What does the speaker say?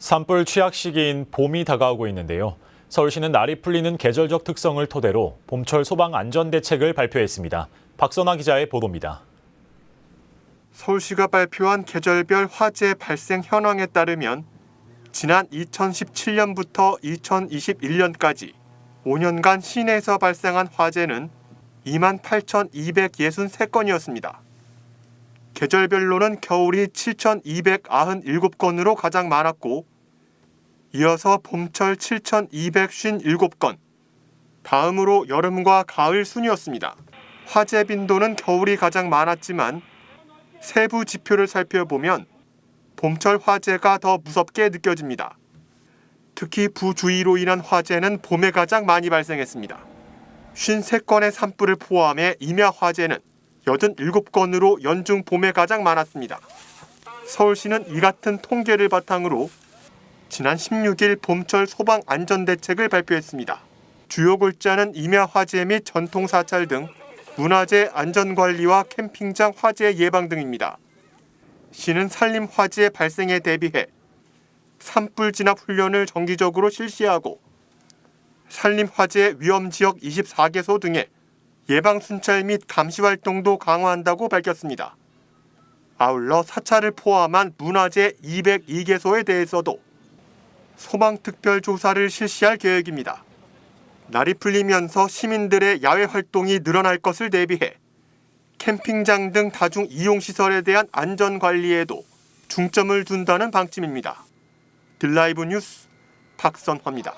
산불 취약 시기인 봄이 다가오고 있는데요. 서울시는 날이 풀리는 계절적 특성을 토대로 봄철 소방 안전 대책을 발표했습니다. 박선아 기자의 보도입니다. 서울시가 발표한 계절별 화재 발생 현황에 따르면 지난 2017년부터 2021년까지 5년간 시내에서 발생한 화재는 28,263건이었습니다. 계절별로는 겨울이 7,297건으로 가장 많았고 이어서 봄철 7,257건, 다음으로 여름과 가을 순이었습니다. 화재 빈도는 겨울이 가장 많았지만 세부 지표를 살펴보면 봄철 화재가 더 무섭게 느껴집니다. 특히 부주의로 인한 화재는 봄에 가장 많이 발생했습니다. 53건의 산불을 포함해 임야 화재는 87건으로 연중 봄에 가장 많았습니다. 서울시는 이 같은 통계를 바탕으로 지난 16일 봄철 소방 안전 대책을 발표했습니다. 주요 골자는 임야 화재 및 전통 사찰 등 문화재 안전 관리와 캠핑장 화재 예방 등입니다. 시는 산림 화재 발생에 대비해 산불 진압 훈련을 정기적으로 실시하고 산림 화재 위험 지역 24개소 등의 예방 순찰 및 감시 활동도 강화한다고 밝혔습니다. 아울러 사찰을 포함한 문화재 202개소에 대해서도 소방 특별 조사를 실시할 계획입니다. 날이 풀리면서 시민들의 야외 활동이 늘어날 것을 대비해 캠핑장 등 다중 이용 시설에 대한 안전 관리에도 중점을 둔다는 방침입니다. 들라이브 뉴스 박선화입니다.